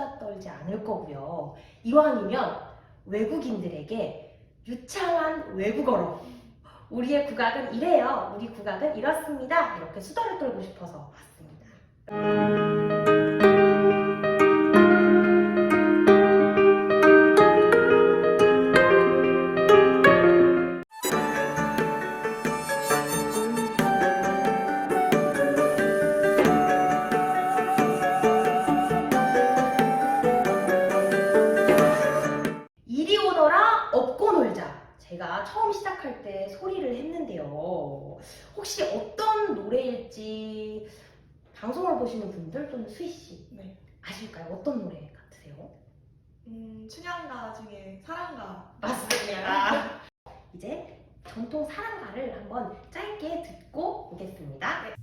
수다 떨지 않을 거고요. 이왕이면 외국인들에게 유창한 외국어로 우리의 국악은 이래요. 우리 국악은 이렇습니다. 이렇게 수다를 떨고 싶어서 왔습니다. 시작할 때 소리를 했는데요. 혹시 어떤 노래일지 방송을 보시는 분들 또는 수희 씨 네. 아실까요? 어떤 노래 같으세요? 음, 춘향가 중에 사랑가. 맞습니다. 이제 전통 사랑가를 한번 짧게 듣고 오겠습니다.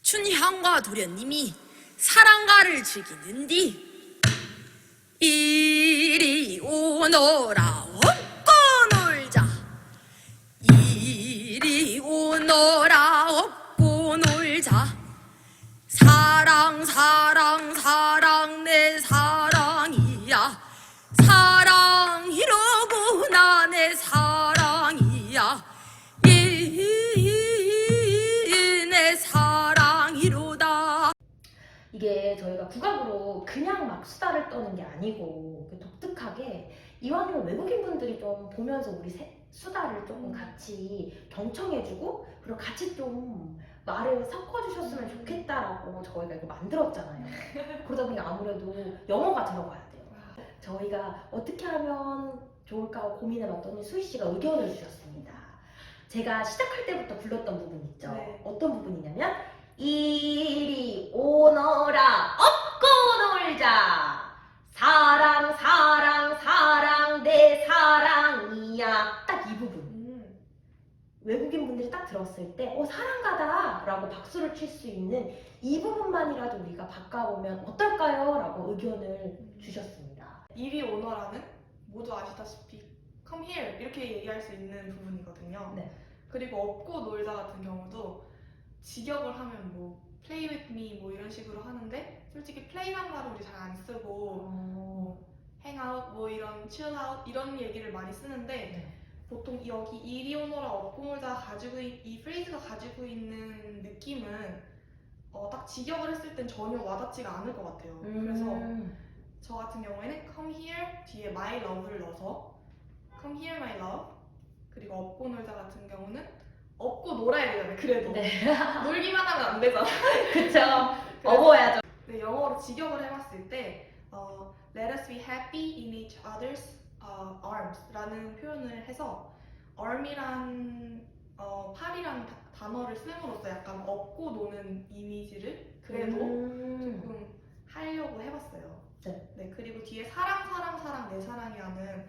춘향과 도련님이 사랑가를 즐기는디 이리 오너라 사랑 사랑 사랑 내 사랑이야. 사랑이로구나 내 사랑이야. 이내 사랑이로다. 이게 저희가 국악으로 그냥 막 수다를 떠는 게 아니고 그 독특하게 이왕이면 외국인 분들이 좀 보면서 우리 세- 수다를 조금 같이 경청해주고 그리고 같이 좀 말을 섞어주셨으면 좋겠다라고 저희가 이거 만들었잖아요. 그러다 보니 아무래도 영어가 들어가야 돼요. 저희가 어떻게 하면 좋을까 고민해 봤더니 수희 씨가 의견을 주셨습니다. 제가 시작할 때부터 불렀던 부분 있죠. 네. 어떤 부분이냐면 이리 오너라 들었을 때 어 사랑가다 라고 박수를 칠 수 있는 이 부분만이라도 우리가 바꿔보면 어떨까요? 라고 의견을 주셨습니다 이리 오너라는 모두 아시다시피 come here 이렇게 얘기할 수 있는 부분이거든요. 네. 그리고 업고 놀자 같은 경우도 직역을 하면 뭐 play with me 뭐 이런 식으로 하는데 솔직히 play란 말을 우리 잘 안 쓰고 어, hang out 뭐 이런 chill out 이런 얘기를 많이 쓰는데 네. 보통 여기 이리 오너라 업고 놀자 가지고 이, 이 프레이즈가 가지고 있는 느낌은 어, 딱 직역을 했을 땐 전혀 와닿지가 않을 것 같아요. 그래서 음, 저 같은 경우에는 come here 뒤에 my love를 넣어서 come here my love 그리고 업고 놀자 같은 경우는 업고 놀아야 되잖아요. 그래도 네. 놀기만 하면 안 되잖아. 그쵸 업어야죠 네, 영어로 직역을 해봤을 때 어, let us be happy in each other's 어, arms라는 표현을 해서 arm이란 어, 팔이란 다- 단어를 씀으로써 약간 업고 노는 이미지를 그래도 음, 조금 하려고 해봤어요. 네. 그리고 뒤에 사랑, 사랑, 사랑, 내 사랑이라는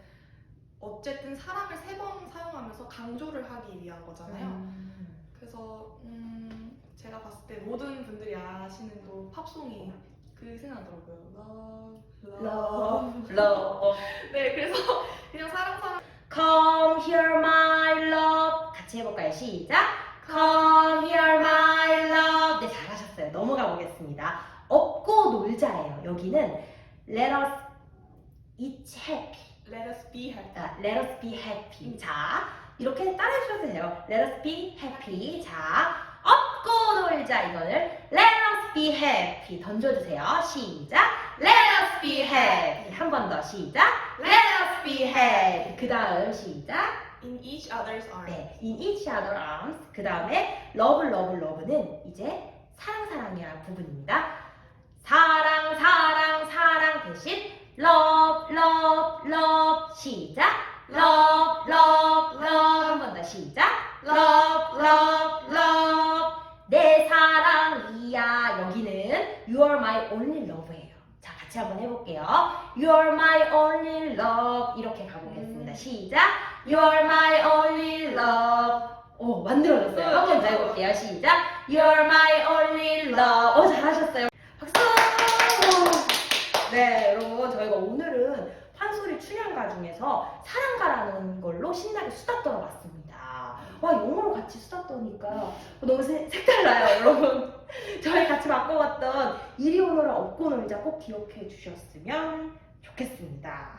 어쨌든 사랑을 세 번 사용하면서 강조를 하기 위한 거잖아요. 음. 그래서 음, 제가 봤을 때 모든 분들이 아시는 또 팝송이 그 생각나더라고요. Love, love love 네, 그래서 그냥 사랑, 사랑. Come here my love 같이 해볼까요? 시작 Come here my love 네 잘하셨어요 넘어가 보겠습니다 업고 놀자예요 여기는 Let us eat happy Let us be happy. 아, Let us be happy 자 이렇게 따라 해 주셔도 돼요 Let us be happy 자 업고 놀자 이거를 Let us be happy 던져주세요 시작 Let us be happy 한 번 더 시작 Let us be happy 그 다음 시작 In each other's arms. 네, in each other arms. 그 다음에 love, love, love는 이제 사랑, 사랑이라는 부분입니다. 사랑, 사랑, 사랑 대신 love, love, love. 시작. love, love, love. 한 번 더 시작. love, 같이 한번 해볼게요. You are my only love. 이렇게 가보겠습니다. 음. 시작. You are my only love. 오, 만들어졌어요. 한 번 더 해볼게요. 시작. You are my only love. 오, 잘하셨어요. 박수! 네, 여러분. 저희가 오늘은 판소리 춘향가 중에서 사랑가라는 걸로 신나게 수다 떨어봤습니다. 와, 영어로 같이 수다 떠니까 너무 색- 색달라요, 여러분. 저희 같이 바꿔봤던 이리 오너라 업고 놀자 꼭 기억해 주셨으면 좋겠습니다.